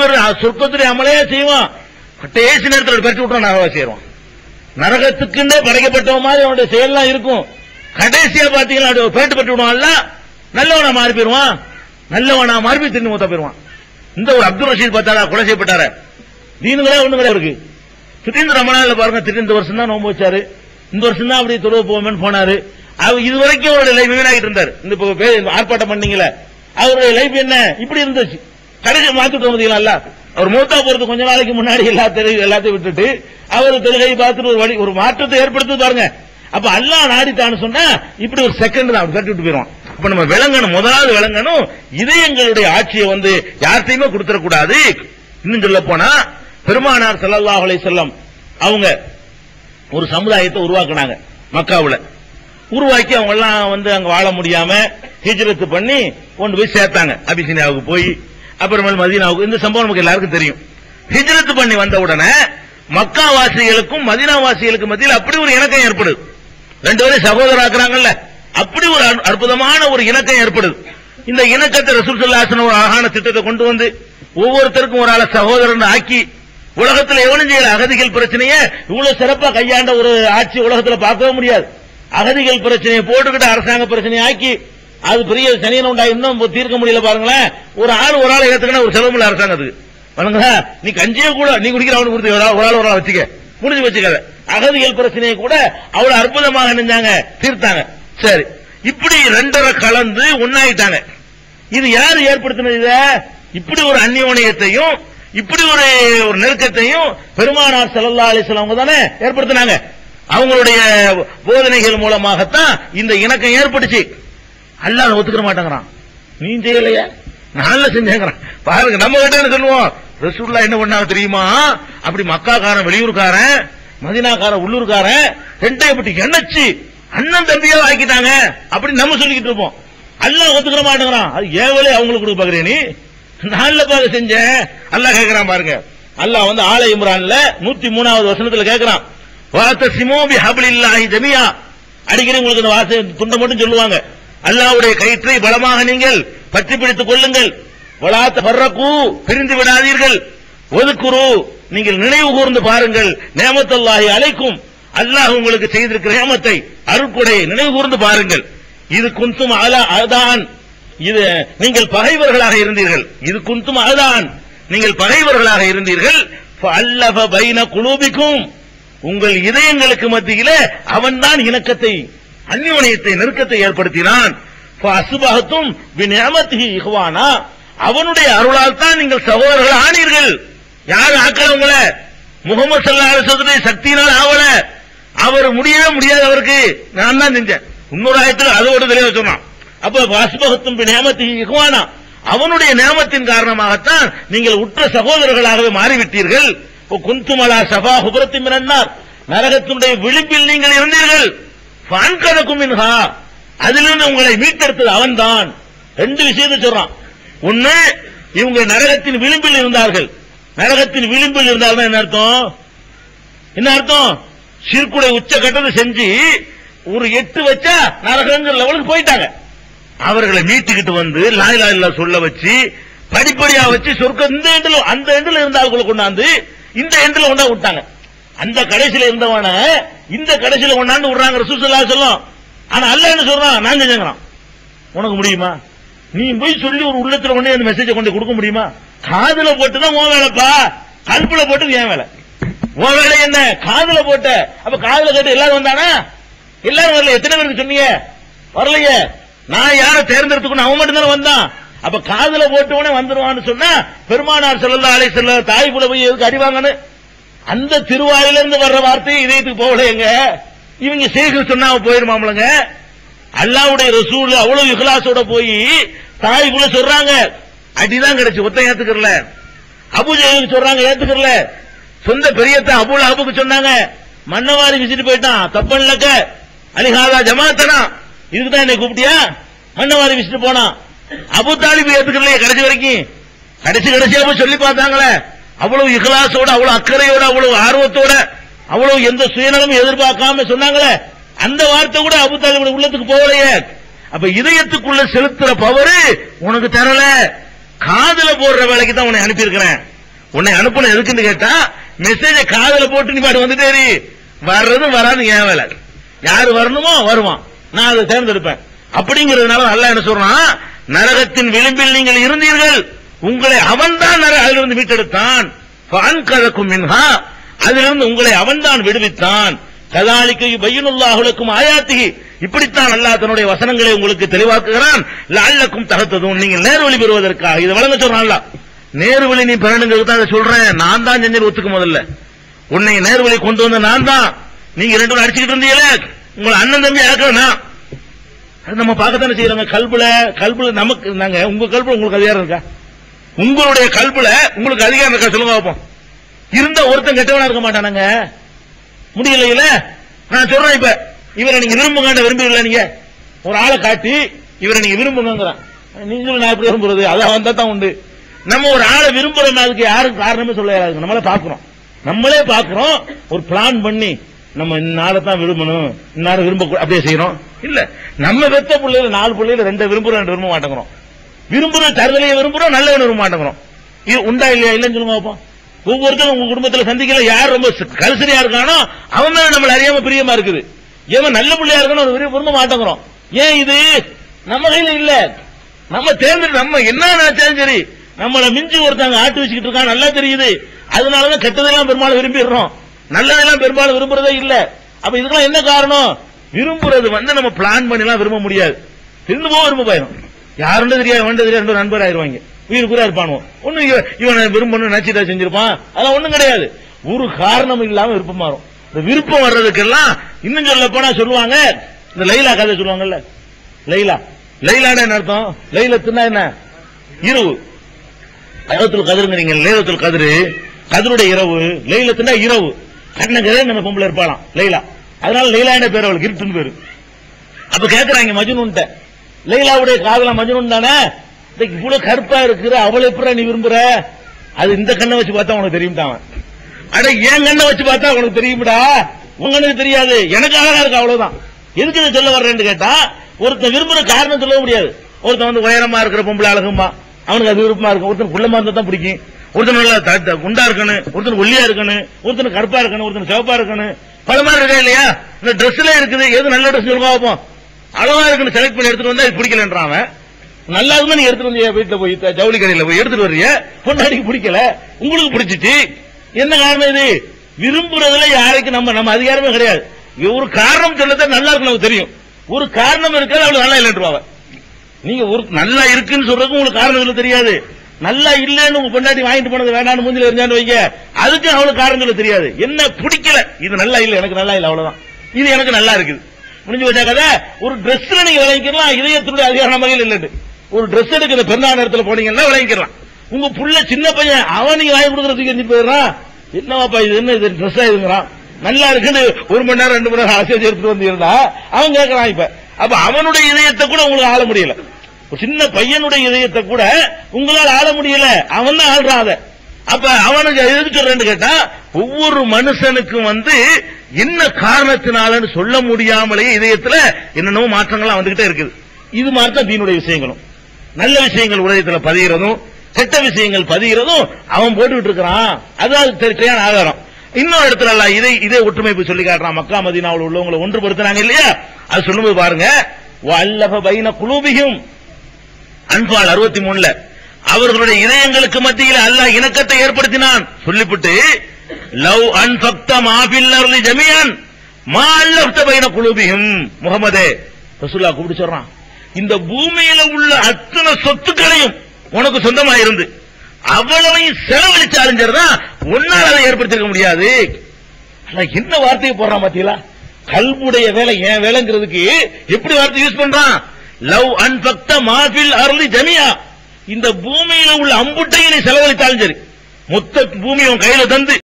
பேரும் சொர்க்கத்துடைய அமலையே செய்வான். கடைசி நேரத்தில் பறிச்சு விட்டு நரகவா சேருவான். நரகத்துக்குன்னே படைக்கப்பட்டவன் மாதிரி அவனுடைய செயல்லாம் இருக்கும். கடைசியா பாத்தீங்கன்னா அப்படி பேட்டு பட்டு விடுவான்ல நல்லவனா மாறி போயிருவான் நல்லவனா மாறி போய் திரும்பி மூத்த போயிருவான் இந்த ஒரு அப்துல் ரஷீத் பார்த்தாரா கொலை செய்யப்பட்டார? தீனுங்களே ஒண்ணு கிடையாது இருக்கு திடீர்னு ரொம்ப பாருங்க திடீர்னு இந்த வருஷம் தான் நோம்பு வச்சாரு. இந்த வருஷம் தான் அப்படி தொழுவு போவோம்னு போனாரு. அவர் இது வரைக்கும் அவருடைய லைஃப் வீணாகிட்டு இருந்தாரு. இந்த இப்போ ஆர்ப்பாட்டம் பண்ணீங்களே அவருடைய லைஃப் என்ன? இப்படி இருந்துச்சு. கடைசி மாத்திட்டு பார்த்தீங்களா அவர் மூத்தா போறது கொஞ்ச நாளைக்கு முன்னாடி எல்லா தெளிவு எல்லாத்தையும் விட்டுட்டு அவர் தெலுகை பார்த்துட்டு ஒரு வழி ஒரு மாற்றத்தை ஏற்படுத்து பாருங்க. அப்ப அல்லாஹ் நாடித்தான்னு சொன்னா இப்படி ஒரு செகண்ட் தான் அவர் கட்டி விட்டு போயிடும் இப்ப நம்ம விளங்கணும் முதலாவது விளங்கணும் இதயங்களுடைய ஆட்சியை வந்து யார்கிட்டையுமே கொடுத்துடக்கூடாது. இன்னும் சொல்ல போனா பெருமானார் ஸல்லல்லாஹு செல்லம் அவங்க ஒரு சமுதாயத்தை உருவாக்குனாங்க மக்காவில். உருவாக்கி அவங்க எல்லாம் வந்து அங்க வாழ முடியாம ஹிஜ்ரத்து பண்ணி கொண்டு போய் சேர்த்தாங்க. அபிசினியாவுக்கு போய் அப்புறமேல் மதீனாவுக்கு இந்த சம்பவம் நமக்கு எல்லாருக்கும் தெரியும். ஹிஜ்ரத் பண்ணி வந்த உடனே மக்கா வாசிகளுக்கும் மதீனா வாசிகளுக்கும் மத்தியில் அப்படி ஒரு இணக்கம் ஏற்படுது. ரெண்டு பேரும் சகோதராக்குறாங்கல்ல அப்படி ஒரு அற்புதமான ஒரு இணக்கம் ஏற்படுது. இந்த இணக்கத்தை ரசூல் ஸல்லல்லாஹு ஒரு அழகான திட்டத்தை கொண்டு வந்து ஒவ்வொருத்தருக்கும் ஒரு ஆள சகோதரன் ஆக்கி உலகத்தில் எவனும் செய்யல அகதிகள் பிரச்சனையை இவ்வளவு சிறப்பா கையாண்ட ஒரு ஆட்சி உலகத்தில் பார்க்கவே முடியாது. அகதிகள் பிரச்சனையை போட்டுக்கிட்டு அரசாங்க பிரச்சனையை ஆக்கி அது பெரிய சனியன் உண்டா இன்னும் தீர்க்க முடியல பாருங்களேன். ஒரு ஆள் ஒரு ஆள் ஏத்துக்கணும் ஒரு செலவு இல்ல அரசாங்கத்துக்கு. வணங்குதா நீ கஞ்சியே கூட நீ குடிக்கிற அவனுக்கு கொடுத்து ஒரு ஆள் ஒரு ஆள் வச்சுக்க. முடிஞ்சு வச்சுக்காத அகதிகள் பிரச்சனையை கூட அவ்வளவு அற்புதமாக நினைஞ்சாங்க தீர்த்தாங்க. சரி இப்படி ரெண்டரை கலந்து ஒன்னாயிட்டாங்க இது யாரு ஏற்படுத்தினது இத? இப்படி ஒரு அந்நியோனியத்தையும் இப்படி ஒரு ஒரு நெருக்கத்தையும் பெருமானார் ஸல்லல்லாஹு அலைஹி அவங்க தானே ஏற்படுத்தினாங்க. அவங்களுடைய போதனைகள் மூலமாகத்தான் இந்த இணக்கம் ஏற்பட்டுச்சு. அல்லாஹ் ஒத்துக்கிற மாட்டேங்கிறான். நீ செய்யலையே நல்ல செஞ்சேங்கிறான். பாருங்க நம்ம கிட்ட என்ன சொல்லுவோம்? ரசூல்லா என்ன பண்ணாங்க தெரியுமா? அப்படி மக்காக்காரன் வெளியூர்காரன் மதினாக்காரன் உள்ளூர்காரன் ரெண்டையும் அப்படி எண்ணச்சு அண்ணன் தம்பியா ஆக்கிட்டாங்க. அப்படி நம்ம சொல்லிக்கிட்டு இருப்போம். அல்லாஹ் ஒத்துக்கிற மாட்டேங்கிறான். அது ஏவலே அவங்களுக்கு கொடுக்க பாக்குறே நீ? நல்ல பாக செஞ்சேன். அல்லாஹ் கேட்கிறான் பாருங்க. அல்லாஹ் வந்து ஆல இம்ரான்ல நூத்தி மூணாவது வசனத்துல கேட்கிறான் வாத்த சிமோபி ஹபிலில்லாஹி ஜமியா அடிக்கடி உங்களுக்கு இந்த வார்த்தை துண்டை மட்டும் சொல்லுவாங்க. அல்லாவுடைய கயிற்றை பலமாக நீங்கள் பற்றி பிடித்துக் கொள்ளுங்கள். வலாத்த பர்ரகு பிரிந்து விடாதீர்கள். ஒதுக்குரு நீங்கள் நினைவு கூர்ந்து பாருங்கள். நேமத்தல்லாஹி அலைக்கும். அல்லாஹ் உங்களுக்கு செய்திருக்கிற நேமத்தை அருட்கொடை நினைவு கூர்ந்து பாருங்கள். இது குந்தும் அதான். இது நீங்கள் பகைவர்களாக இருந்தீர்கள். இது குந்தும் அதான். நீங்கள் பகைவர்களாக இருந்தீர்கள். அல்லப பைன குலூபிக்கும். உங்கள் இதயங்களுக்கு மத்தியில அவன்தான் இணக்கத்தை அந்யோன்யத்தை நெருக்கத்தை ஏற்படுத்தினான். அசுபகத்தும் இஹ்வானா. அவனுடைய அருளால் தான் நீங்கள் சகோதரர்கள் ஆனீர்கள். யார் ஆக்கல உங்களை? முகமது சல்லா சோதனை சக்தியினால் ஆவல. அவர் முடியவே முடியாது அவருக்கு. நான் தான் செஞ்சேன். இன்னொரு ஆயத்தில் அதோட தெளிவா சொன்னான். அப்ப வாசுபகத்தும் நியமத்திகி இகுவானா அவனுடைய நேமத்தின் காரணமாகத்தான் நீங்கள் உற்ற சகோதரர்களாகவே மாறிவிட்டீர்கள். குந்துமலா சபா ஹுபரத்தி மினன்னார். நரகத்தினுடைய விளிம்பில் நீங்கள் இருந்தீர்கள். பான்கதக்கும் மின்ஹா அதிலிருந்து உங்களை மீட்டெடுத்தது அவன்தான். ரெண்டு விஷயத்தை சொல்றான். ஒண்ணு இவங்க நரகத்தின் விளிம்பில் இருந்தார்கள். நரகத்தின் விளிம்பில் இருந்தால் என்ன அர்த்தம்? என்ன அர்த்தம்? சிற்குடை உச்ச கட்டத்தை செஞ்சு ஒரு எட்டு வச்சா நரகங்கிற லெவலுக்கு போயிட்டாங்க. அவர்களை மீட்டுக்கிட்டு வந்து லாய் லாயிலா சொல்ல வச்சு படிப்படியா வச்சு சொர்க்க இந்த எண்டில் அந்த எண்டில் இருந்த ஆளுக்குள்ள கொண்டாந்து இந்த எண்டில் கொண்டா விட்டாங்க. அந்த கடைசியில் இருந்தவன இந்த கடைசியில கொண்டாந்து விடுறாங்க ரசூசல்லா சொல்லும். ஆனா அல்ல என்ன சொல்றான் நான் செஞ்சுங்கிறான் உனக்கு முடியுமா? நீ போய் சொல்லி ஒரு உள்ளத்துல கொண்டு அந்த மெசேஜை கொண்டு கொடுக்க முடியுமா? காதுல போட்டுதான் உன் வேலைப்பா. கல்புல போட்டு என் வேலை. உன் வேலை என்ன? காதுல போட்ட. அப்ப காதுல கேட்டு எல்லாரும் வந்தானா? எல்லாரும் வரல எத்தனை பேருக்கு சொன்னீங்க? வரலையே. நான் யாரை தேர்ந்தெடுத்துக்கணும்? அவன் மட்டும் தானே வந்தான். அப்ப காதுல போட்டவனே வந்துருவான்னு சொன்னா பெருமானார் செல்லல்லா அலை செல்ல தாய் போய் எதுக்கு அறிவாங்கன்னு அந்த திருவாயிலிருந்து வர்ற வார்த்தை இதயத்துக்கு போகலையங்க. இவங்க சேகர் சொன்னா போயிருமாம்லங்க. அல்லாவுடைய ரசூல் அவ்வளவு இஹ்லாசோட போய் தாய் கூட சொல்றாங்க. அடிதான் கிடைச்சு ஒத்த ஏத்துக்கல அபுஜெயலுக்கு சொல்றாங்க ஏத்துக்கல சொந்த பெரியத்த அபுல் அபுக்கு சொன்னாங்க. மன்னவாரி விசிட்டு போயிட்டான். தப்பன்லக்க அலிஹாதா ஜமாத்தனா. இதுக்குதான் என்னை கூப்பிட்டியா? மன்னவாரி விசிட்டு போனான். அபு தாலிபு ஏத்துக்கலையே கடைசி வரைக்கும். கடைசி கடைசியா போய் சொல்லி பார்த்தாங்களே. அவ்வளவு இகலாசோட அவ்வளவு அக்கறையோட அவ்வளவு ஆர்வத்தோட அவ்வளவு எந்த சுயநலமும் எதிர்பார்க்காம சொன்னாங்களே அந்த வார்த்தை கூட அபு தாலிபுடைய உள்ளத்துக்கு போகலையே. அப்ப இதயத்துக்குள்ள செலுத்துற பவரு உனக்கு தரல. காதல போடுற வேலைக்கு தான் உன்னை அனுப்பியிருக்கிறேன். உன்னை அனுப்பணும் எதுக்குன்னு கேட்டா மெசேஜ காதல போட்டு நீ பாட்டு வந்துட்டே வர்றது வராது ஏன் வேலை. யாரு வரணுமோ வருவான். நான் அதை தேர்ந்தெடுப்பேன். அப்படிங்கிறதுனால நல்லா என்ன சொல்றான்? நரகத்தின் விளிம்பில் நீங்கள் இருந்தீர்கள். உங்களை அவன்தான் அதிலிருந்து மீட்டெடுத்தான். கதக்கும் மின்ஹா. அதிலிருந்து உங்களை அவன்தான் விடுவித்தான். கதாலிக்கு பையனுல்லாஹுலக்கும் ஆயாத்தி இப்படித்தான் அல்லாஹ் தன்னுடைய வசனங்களை உங்களுக்கு தெளிவாக்குகிறான். லால்லக்கும் தகத்ததும் நீங்கள் நேர்வழி பெறுவதற்காக. இதை வழங்க சொல்றான் நேர்வழி நீ பெறணுங்கிறது தான் அதை சொல்றேன். நான் தான் செஞ்சது ஒத்துக்க முதல்ல. உன்னை நேர்வழி கொண்டு வந்த நான் தான். நீங்க ரெண்டு பேரும் அடிச்சுக்கிட்டு இருந்தீங்களே. உங்களை அண்ணன் தம்பி ஆக்கணும் அது நம்ம பார்க்கத்தானே செய்யறாங்க கல்புல கல்புல நமக்கு நாங்க உங்க கல்புல உங்களுக்கு அதிகாரம் இருக்கா? உங்களுடைய கல்புல உங்களுக்கு அதிகாரம் இருக்கா சொல்லுங்க பார்ப்போம் இருந்த ஒருத்தன் கெட்டவனா இருக்க மாட்டானாங்க. முடியலையில நான் சொல்றேன் இப்ப இவரை நீங்க விரும்புங்க விரும்புறீங்களா நீங்க? ஒரு ஆளை காட்டி இவரை நீங்க விரும்புங்கிறான் நீங்களும் நான் எப்படி விரும்புறது அதான் வந்தா தான் உண்டு. நம்ம ஒரு ஆளை விரும்புறோம் அதுக்கு யாருக்கு காரணமே சொல்ல நம்மளே பாக்குறோம் நம்மளே பாக்குறோம் ஒரு பிளான் பண்ணி நம்ம இந்நாளை தான் விரும்பணும் இந்நாளை விரும்ப அப்படியே செய்யறோம். இல்ல நம்ம வெத்த பிள்ளைல நாலு பிள்ளைல ரெண்டு விரும்புறோம் ரெண்டு விரும்ப மாட்டேங்கிறோம். விரும்புறோம் தருதலையை விரும்புறோம் நல்லவன் விரும்ப மாட்டேங்கிறோம். இது உண்டா இல்லையா? இல்லைன்னு சொல்லுங்க பார்ப்போம் ஒவ்வொருத்தரும் உங்க குடும்பத்தில் சந்திக்கல யார் ரொம்ப ச- இருக்கானோ அவன் மேல நம்மள அறியாம பிரியமா இருக்குது. ஏன் நல்ல பிள்ளையா இருக்கணும் விரும்ப விரும்ப மாட்டேங்கிறோம். ஏன் இது? நம்ம கையில இல்ல. நம்ம தேர்ந்து நம்ம என்ன நினைச்சாலும் சரி நம்மள மிஞ்சி ஒருத்தங்க ஆட்டு வச்சுக்கிட்டு இருக்கான் நல்லா தெரியுது. அதனாலதான் கெட்டதெல்லாம் பெரும்பாலும் விரும்பிடுறோம். நல்லதெல்லாம் பெரும்பாலும் விரும்புறதே இல்ல. அப்ப இதுக்கெல்லாம் என்ன காரணம்? விரும்புறது வந்து நம்ம பிளான் பண்ணிலாம் விரும்ப முடியாது. திரும்பவும் விரும்ப போயிடும். யாருன்னு தெரியாது வேண்ட தெரியாது நண்பர் ஆயிருவாங்க. உயிர் கூட இருப்பானுவோம் ஒண்ணு இவன் இவனை விரும்பணும் நினைச்சிட்டா செஞ்சிருப்பான். அதெல்லாம் ஒண்ணும் கிடையாது. ஒரு காரணம் இல்லாம விருப்பம் மாறும். இந்த விருப்பம் வர்றதுக்கெல்லாம் இன்னும் சொல்ல போனா சொல்லுவாங்க. இந்த லைலா கதை சொல்லுவாங்கல்ல. லைலா. லைலான என்ன அர்த்தம்? லைலத்துனா என்ன? இரவு. லைலத்துல் கதிருங்கிறீங்க லைலத்துல் கதிரு. கதிருடைய இரவு. லைலத்துனா இரவு. கண்ணகரே நம்ம பொம்பளை இருப்பாளாம். லைலா. அதனால லைலா என்ன பேர் அவளுக்கு இருட்டுன்னு பேரு. அப்ப கேக்குறாங்க மஜ்னூன்ட்ட. லைலாவுடைய காதல மஜ்னூன் தானே? இவ்வளவு கருப்பா இருக்கிற அவளை எப்படி நீ விரும்புற? அது இந்த கண்ணை வச்சு பார்த்தா உனக்கு தெரியும் அவன். அட என் கண்ணை வச்சு பார்த்தா உனக்கு தெரியும்டா? உங்க கண்ணுக்கு தெரியாது. எனக்கு அழகா இருக்கு அவ்வளவுதான். எதுக்கு இதை சொல்ல வர்றேன்னு கேட்டா ஒருத்தன் விரும்புற காரணம் சொல்ல முடியாது. ஒருத்தன் வந்து உயரமா இருக்கிற பொம்பளை அழகுமா? அவனுக்கு அது விருப்பமா இருக்கும். ஒருத்தன் குள்ளமா இருந்தா தான் பிடிக்கும். ஒருத்தன் நல்லா த- த- குண்டா இருக்கணும். ஒருத்தன் ஒல்லியா இருக்கணும். ஒருத்தன் கருப்பா இருக்கணும். ஒருத்தன் சிவப்பா இருக்கணும். பல மாதிரி இருக்கா இல்லையா? இந்த ட்ரெஸ்ல இருக்குது. எது நல்ல ட்ரெஸ் சொல்லுங்க பார்ப்போம். அழகா இருக்குன்னு செலக்ட் பண்ணி எடுத்துட்டு வந்தா இது பிடிக்கலன்றான் அவன். நல்லா இருந்தா நீ எடுத்துட்டு வந்து வீட்டுல போய் ஜவுளி கடையில போய் எடுத்துட்டு வர்றீங்க பொண்டாடிக்கு பிடிக்கல. உங்களுக்கு பிடிச்சிச்சு. என்ன காரணம் இது? விரும்புறதுல யாருக்கு நம்ம நம்ம அதிகாரமே கிடையாது. ஒரு காரணம் சொல்லதான் நல்லா இருக்கு நமக்கு தெரியும். ஒரு காரணம் இருக்காது அவளுக்கு நல்லா இல்லைன்றுவாங்க நீங்க ஒரு நல்லா இருக்குன்னு சொல்றதுக்கு உங்களுக்கு காரணம் சொல்ல தெரியாது. நல்லா இல்லைன்னு உங்க பொண்டாட்டி வாங்கிட்டு போனது வேண்டாம்னு மூஞ்சில இருந்தான்னு வைங்க. அதுக்கு அவளுக்கு காரணம் சொல்ல தெரியாது. என்ன பிடிக்கல? இது நல்லா இல்லை எனக்கு நல்லா இல்லை அவ்வளவுதான். இது எனக்கு நல்லா இருக்குது. முடிஞ்சு வச்சா கதை? ஒரு ட்ரெஸ்ல நீங்க விளங்கிக்கலாம் இதயத்தினுடைய அதிகாரம் வகையில் இல்லட்டு ஒரு ட்ரெஸ் எடுக்கிற பெருந்தா நேரத்தில் போனீங்கன்னா விளங்கிக்கலாம். உங்க புள்ள சின்ன பையன் அவன் நீங்க வாங்கி கொடுக்கறதுக்கு எஞ்சி போயிடுறான். என்னவாப்பா இது என்ன இது ட்ரெஸ் ஆயிருங்கிறான் நல்லா இருக்குன்னு ஒரு மணி நேரம் ரெண்டு மணி நேரம் ஆசை எடுத்துட்டு வந்து அவன் கேட்கலாம் இப்ப. அப்ப அவனுடைய இதயத்தை கூட உங்களுக்கு ஆள முடியல. ஒரு சின்ன பையனுடைய இதயத்தை கூட உங்களால் ஆள முடியல. அவன் தான் ஆள்றான் அதை. அப்ப அவனுக்கு எதுக்கு சொல்றேன்னு கேட்டா ஒவ்வொரு மனுஷனுக்கும் வந்து என்ன காரணத்தினாலன்னு சொல்ல முடியாமலேயே இதயத்துல என்னென்னவோ மாற்றங்கள்லாம் வந்துகிட்டே இருக்குது. இது மாதிரி தான் தீனுடைய விஷயங்களும். நல்ல விஷயங்கள் உலகத்துல பதிகிறதும் கெட்ட விஷயங்கள் பதிகிறதும் அவன் போட்டுக்கிட்டு இருக்கிறான். அதாவது சரியான ஆதாரம். இன்னொரு இடத்துல அல்ல இதை இதே ஒற்றுமைப்பு சொல்லி காட்டுறான். மக்கா மதினாவில் உள்ளவங்களை ஒன்றுபடுத்தினாங்க இல்லையா? அது சொல்லும்போது பாருங்க வல்லப பைன குலூபியும் அன்பால் அறுபத்தி மூணுல அவர்களுடைய இதயங்களுக்கு மத்தியில் அல்லாஹ் இணக்கத்தை ஏற்படுத்தினான். சொல்லிவிட்டு லவ் அன்பக்த மாபில் அருளி ஜமியான் மா அல்லப்த பைன குலூபியும் முகமதே ரசூல்லா கூப்பிட்டு சொல்றான். இந்த பூமியில உள்ள அத்தனை சொத்துக்களையும் உனக்கு சொந்தமா இருந்து அவ்வளவையும் செலவழிச்சாலும் சரிதான் உன்னால் அதை ஏற்படுத்திருக்க முடியாது. என்ன வார்த்தையை போடுறான் பாத்தீங்களா? கல்புடைய வேலை என் வேலைங்கிறதுக்கு எப்படி வார்த்தை யூஸ் பண்றான்? லவ் அன்பக்த மாபில் அருளி ஜமியா இந்த பூமியில உள்ள அம்புட்டையை நீ செலவழித்தாலும் சரி. மொத்த பூமியும் உன் கையில தந்து